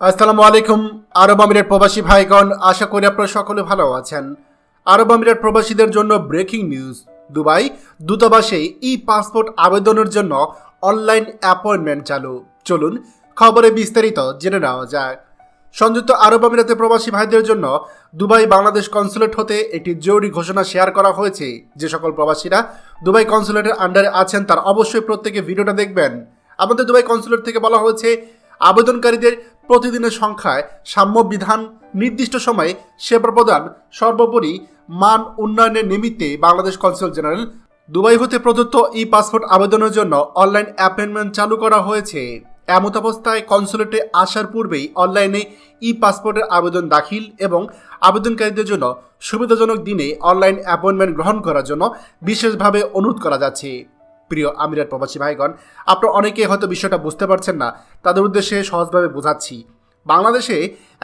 আসসালামু আলাইকুম, আরব আমিরের প্রবাসী ভাইগণ, আশা করি আপনারা সকলে ভালো আছেন। আরব আমিরের প্রবাসীদের জন্য ব্রেকিং নিউজ, দুবাই দূতাবাসে ই পাসপোর্ট আবেদনের জন্য অনলাইন অ্যাপয়েন্টমেন্ট চালু। চলুন খবরে বিস্তারিত জেনে নেওয়া যাক। সংযুক্ত আরব আমিরাতে প্রবাসী ভাইদের জন্য দুবাই বাংলাদেশ কনসুলেট হতে একটি জরুরি ঘোষণা শেয়ার করা হয়েছে। যে সকল প্রবাসীরা দুবাই কনসুলেটের আন্ডারে আছেন, তার অবশ্যই প্রত্যেকে ভিডিওটা দেখবেন। আমাদের দুবাই কনসুলেট থেকে বলা হয়েছে, আবেদনকারীদের প্রতিদিনের সংখ্যায় সাম্য বিধান নির্দিষ্ট সময়ে সেবা প্রদান সর্বোপরি মান উন্নয়নের নিমিত্তে বাংলাদেশ কনসুল জেনারেল দুবাই হতে প্রদত্ত ই পাসপোর্ট আবেদনের জন্য অনলাইন অ্যাপয়েন্টমেন্ট চালু করা হয়েছে। এমত অবস্থায় কনসুলেটে আসার পূর্বেই অনলাইনে ই পাসপোর্টের আবেদন দাখিল এবং আবেদনকারীদের জন্য সুবিধাজনক দিনে অনলাইন অ্যাপয়েন্টমেন্ট গ্রহণ করার জন্য বিশেষভাবে অনুরোধ করা যাচ্ছে। প্রিয় আমিরাত প্রবাসী ভাইগণ, আপনারা অনেকে হয়তো বিষয়টা বুঝতে পারছেন না, তাদের উদ্দেশ্যে সহজভাবে বোঝাচ্ছি। বাংলাদেশে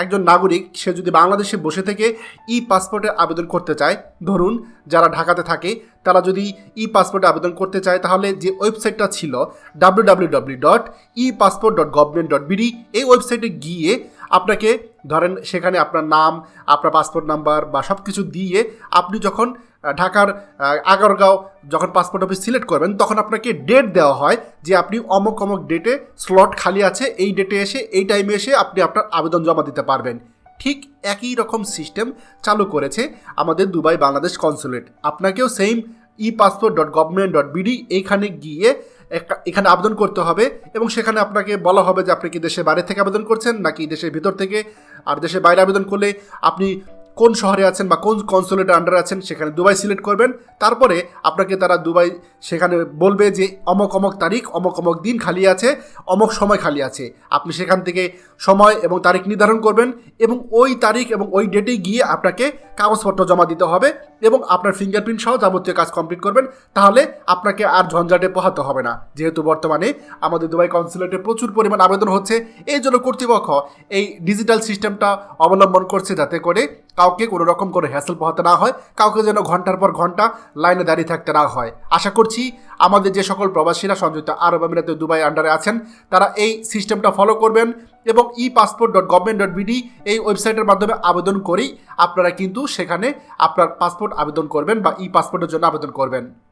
একজন নাগরিক, সে যদি বাংলাদেশে বসে থেকে ই পাসপোর্টের আবেদন করতে চায়, ধরুন যারা ঢাকাতে থাকে, তারা যদি ই পাসপোর্টে আবেদন করতে চায়, তাহলে যে ওয়েবসাইটটা ছিল W dot e passport dot government dot BD এই ওয়েবসাইটে গিয়ে আপনাকে ধরেন সেখানে আপনার নাম, আপনার পাসপোর্ট নাম্বার বা সব কিছু দিয়ে আপনি যখন ঢাকার আগারগাঁও যখন পাসপোর্ট অফিস সিলেক্ট করবেন, তখন আপনাকে ডেট দেওয়া হয় যে আপনি অমুক অমুক ডেটে স্লট খালি আছে, এই ডেটে এসে, এই টাইমে এসে আপনি আপনার আবেদন জমা দিতে পারবেন। ঠিক একই রকম সিস্টেম চালু করেছে আমাদের দুবাই বাংলাদেশ কনসুলেট আপনাকেও same e passport dot government dot BD এইখানে গিয়ে এখানে আবেদন করতে হবে এবং সেখানে আপনাকে বলা হবে যে আপনি কি দেশের বাইরে থেকে আবেদন করছেন নাকি দেশের ভিতর থেকে। আর দেশের বাইরে আবেদন করলে আপনি কোন শহরে আছেন বা কোন কনসুলেটের আন্ডারে আছেন সেখানে দুবাই সিলেক্ট করবেন। তারপরে আপনাকে তারা দুবাই সেখানে বলবে যে অমক অমক তারিখ, অমক অমক দিন খালি আছে, অমক সময় খালি আছে। আপনি সেখান থেকে সময় এবং তারিখ নির্ধারণ করবেন এবং ওই তারিখ এবং ওই ডেটে গিয়ে আপনাকে কাগজপত্র জমা দিতে হবে। এবং আপনার ফিঙ্গারপ্রিন্ট সহ যাবতীয় কাজ কমপ্লিট করবেন, তাহলে আপনাকে আর ঝঞ্ঝাটে পোহাতে হবে না। যেহেতু বর্তমানে আমাদের দুবাই কনসুলেটে প্রচুর পরিমাণ আবেদন হচ্ছে, এই জন্য কর্তৃপক্ষ এই ডিজিটাল সিস্টেমটা অবলম্বন করছে যাতে করে কাউকে কোনো রকম করে হ্যাসেল পোহাতে না হয়, কাউকে যেন ঘণ্টার পর ঘণ্টা লাইনে দাঁড়িয়ে থাকতে না হয়। আশা করছি আমাদের যে সকল প্রবাসীরা সংযুক্ত আরব আমিরাতে দুবাই আন্ডারে আছেন, তারা এই সিস্টেমটা ফলো করবেন এবং e passport dot government dot BD এই ওয়েবসাইটের মাধ্যমে আবেদন করেই আপনারা কিন্তু সেখানে আপনার পাসপোর্ট আবেদন করবেন বা ই পাসপোর্টের জন্য আবেদন করবেন।